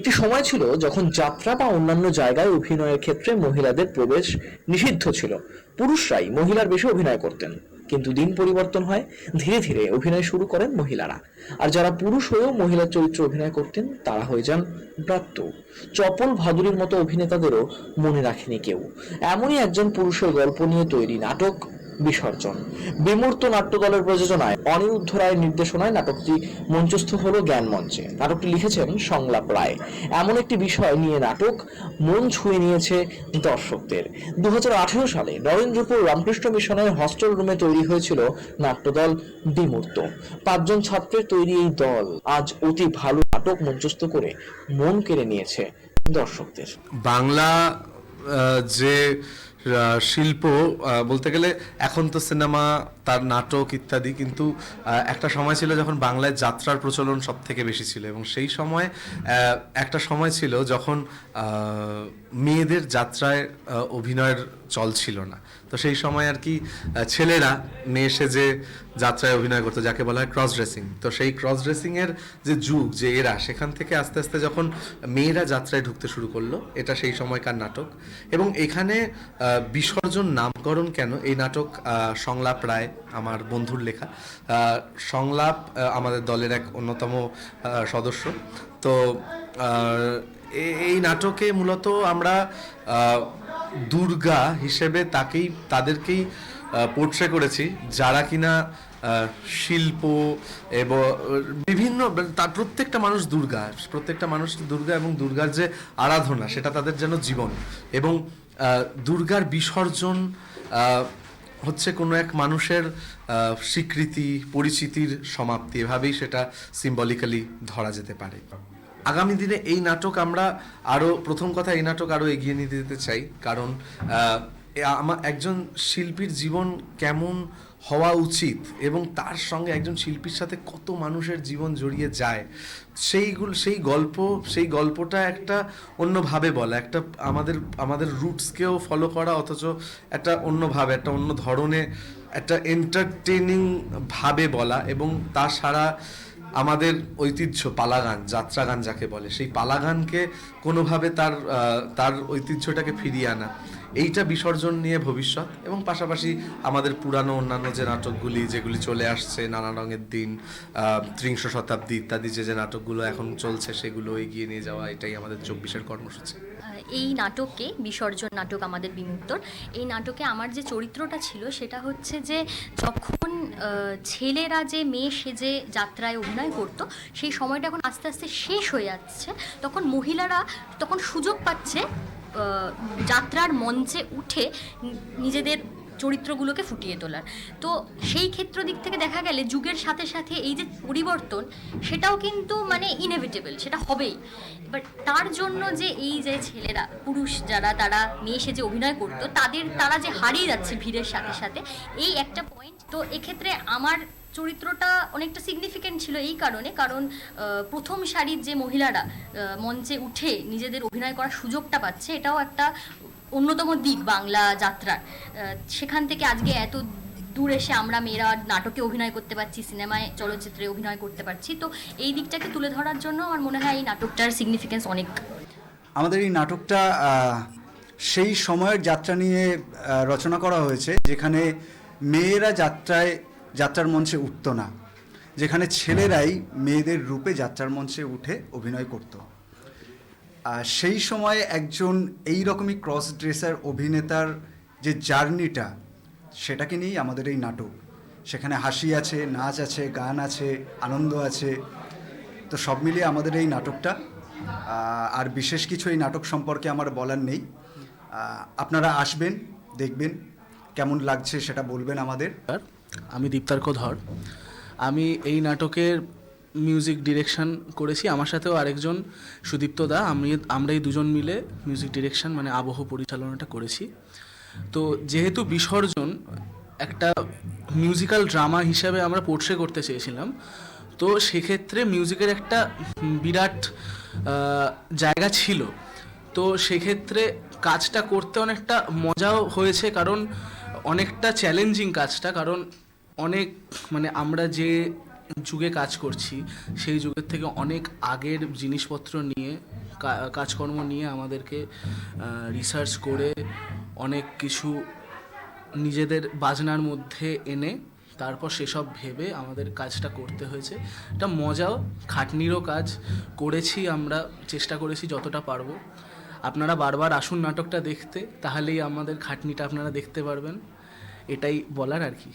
একটি সময় ছিল যখন যাত্রা বা অন্যান্য জায়গায় অভিনয়ের ক্ষেত্রে মহিলাদের প্রবেশ নিষিদ্ধ ছিল। পুরুষরাই মহিলার বেশি অভিনয় করতেন। কিন্তু দিন পরিবর্তন হয়, ধীরে ধীরে অভিনয় শুরু করেন মহিলারা। আর যারা পুরুষ হয়েও মহিলার চরিত্রে অভিনয় করতেন, তারা হয়ে যান ব্রাত্য। চপল ভাদুরীর মতো অভিনেতাদেরও মনে রাখেনি কেউ। এমনই একজন পুরুষের গল্প নিয়ে তৈরি নাটক বিসর্জন। বিমূর্ত নাট্যদলের প্রযোজনায় অনিরুদ্ধ রায়ের নির্দেশনায় নাটকটি মঞ্চস্থ হল জ্ঞান মঞ্চে। নাটকটি লিখেছেন সংলাপ রায়। এমন একটি বিষয় নিয়ে নাটক মন ছুঁয়ে নিয়েছে দর্শকদের। দুহাজার আঠারো সালে নরেন্দ্রপুর রামকৃষ্ণ মিশনের হস্টেল রুমে তৈরি হয়েছিল নাট্যদল বিমূর্ত। পাঁচজন ছাত্রের তৈরি এই দল আজ অতি ভালো নাটক মঞ্চস্থ করে মন কেড়ে নিয়েছে দর্শকদের। বাংলা যে শিল্প বলতে গেলে এখন তো সিনেমা, তার নাটক ইত্যাদি, কিন্তু একটা সময় ছিল যখন বাংলায় যাত্রার প্রচলন সব থেকে বেশি ছিল এবং সেই সময় একটা সময় ছিল যখন মেয়েদের যাত্রায় অভিনয়ের চল ছিল না। তো সেই সময় আর কি ছেলেরা, মেয়ে এসে যে যাত্রায় অভিনয় করতো, যাকে বলা হয় ক্রস ড্রেসিং তো সেই ক্রস ড্রেসিং এর যে যুগ, যে এরা, সেখান থেকে আস্তে আস্তে যখন মেয়েরা যাত্রায় ঢুকতে শুরু করল, এটা সেই সময়কার নাটক। এবং এখানে বিসর্জন নামকরণ কেন? এই নাটক সংলাপ রায়, আমার বন্ধুর লেখা সংলাপ আমাদের দলের এক অন্যতম সদস্য। তো এই নাটকে মূলত আমরা দুর্গা হিসেবে তাকেই, তাদেরকেই পোর্ট্রে করেছি, যারা কিনা শিল্প এবং, বিভিন্ন, তার প্রত্যেকটা মানুষ দুর্গা, প্রত্যেকটা মানুষ দুর্গা এবং দুর্গার যে আরাধনা, সেটা তাদের যেন জীবন। এবং দুর্গার বিসর্জন হচ্ছে কোনো এক মানুষের স্বীকৃতি, পরিচিতির সমাপ্তি, এভাবেই সেটা সিম্বলিক্যালি ধরা যেতে পারে। আগামী দিনে এই নাটক আমরা আরও, প্রথম কথা এই নাটক আরও এগিয়ে নিতে যেতে চাই। কারণ আমার একজন শিল্পীর জীবন কেমন হওয়া উচিত এবং তার সঙ্গে একজন শিল্পীর সাথে কত মানুষের জীবন জড়িয়ে যায়, সেইগুলো, সেই গল্প, সেই গল্পটা একটা অন্যভাবে বলা, একটা আমাদের আমাদের রুটসকেও ফলো করা, অথচ একটা অন্যভাবে, একটা অন্য ধরনের একটা এন্টারটেনিং ভাবে বলা এবং তা ছাড়া আমাদের ঐতিহ্য, পালাগান যাত্রা গান যাকে বলে, সেই পালাগানকে কোনোভাবে তার তার ঐতিহ্যটাকে ফিরিয়ে আনা। এইটা বিসর্জন নিয়ে ভবিষ্যৎ এবং পাশাপাশি আমাদের পুরানো, অন্যান্য যে নাটকগুলি, যেগুলি চলে আসছে, নানা রঙের দিন ত্রিংশ শতাব্দী ইত্যাদি যে যে নাটকগুলো এখন চলছে, সেগুলো এগিয়ে নিয়ে যাওয়া, এটাই আমাদের চব্বিশের কর্মসূচি। এই নাটকে, বিসর্জন নাটক আমাদের বিমুক্তর এই নাটকে আমার যে চরিত্রটা ছিল, সেটা হচ্ছে যে যখন ছেলেরা যে মেয়ে সেজে যাত্রায় অভিনয় করতো, সেই সময়টা এখন আস্তে আস্তে শেষ হয়ে যাচ্ছে। তখন মহিলারা তখন সুযোগ পাচ্ছে যাত্রার মঞ্চে উঠে নিজেদের চরিত্রগুলোকে ফুটিয়ে তোলার। তো সেই ক্ষেত্র দিক থেকে দেখা গেলে যুগের সাথে সাথে এই যে পরিবর্তন, সেটাও কিন্তু মানে ইনএভিটেবল সেটা হবেই। এবার তার জন্য যে এই যে ছেলেরা, পুরুষ যারা, তারা মেয়ে যে অভিনয় করতো, তাদের, তারা যে হারিয়ে যাচ্ছে ভিড়ের সাথে সাথে, এই একটা পয়েন্ট তো এক্ষেত্রে আমার চরিত্রটা অনেকটা সিগনিফিকেন্ট ছিল এই কারণে, কারণ প্রথম সারির যে মহিলারা মঞ্চে উঠে নিজেদের অভিনয় করার সুযোগটা পাচ্ছে, এটাও একটা অন্যতম দিক বাংলা যাত্রার। সেখান থেকে আজকে এত দূর এসে আমরা মেয়েরা নাটকে অভিনয় করতে পারছি, সিনেমায়, চলচ্চিত্রে অভিনয় করতে পারছি, তো এই দিকটাকে তুলে ধরার জন্য আমার মনে হয় এই নাটকটার সিগনিফিকেন্স অনেক। আমাদের এই নাটকটা সেই সময়ের যাত্রা নিয়ে রচনা করা হয়েছে, যেখানে মেয়েরা যাত্রায় যাত্রার মঞ্চে উঠত না। যেখানে ছেলেরাই মেয়েদের রূপে যাত্রার মঞ্চে উঠে অভিনয় করত। সেই সময়ে একজন এই রকমই ক্রস ড্রেসার অভিনেতার যে জার্নিটা, সেটাকে নিয়েই আমাদের এই নাটক। সেখানে হাসি আছে, নাচ আছে, গান আছে, আনন্দ আছে। তো সব মিলিয়ে আমাদের এই নাটকটা আর বিশেষ কিছু এই নাটক সম্পর্কে আমার বলার নেই। আপনারা আসবেন, দেখবেন, কেমন লাগছে সেটা বলবেন আমাদের। আমি দীপ্তার্ক ধর আমি এই নাটকের মিউজিক ডিরেকশন করেছি। আমার সাথেও আরেকজন সুদীপ্ত দা, আমি আমরা এই দুজন মিলে মিউজিক ডিরেকশন মানে আবহ পরিচালনাটা করেছি। তো যেহেতু বিসর্জন একটা মিউজিক্যাল ড্রামা হিসাবে আমরা পোর্ট্রে করতে চেয়েছিলাম, তো সেক্ষেত্রে মিউজিকের একটা বিরাট জায়গা ছিল। তো সেক্ষেত্রে কাজটা করতে অনেকটা মজাও হয়েছে, কারণ অনেকটা চ্যালেঞ্জিং কাজটা, কারণ অনেক মানে আমরা যে যুগে কাজ করছি, সেই যুগের থেকে অনেক আগের জিনিসপত্র নিয়ে কাজকর্ম নিয়ে আমাদেরকে রিসার্চ করে অনেক কিছু নিজেদের বাজনার মধ্যে এনে, তারপর সেসব ভেবে আমাদের কাজটা করতে হয়েছে। এটা মজাও, খাটনিরও কাজ করেছি আমরা, চেষ্টা করেছি যতটা পারব। আপনারা বারবার আসুন নাটকটা দেখতে, তাহলেই আমাদের খাটনিটা আপনারা দেখতে পারবেন। এটাই বলার আর কি।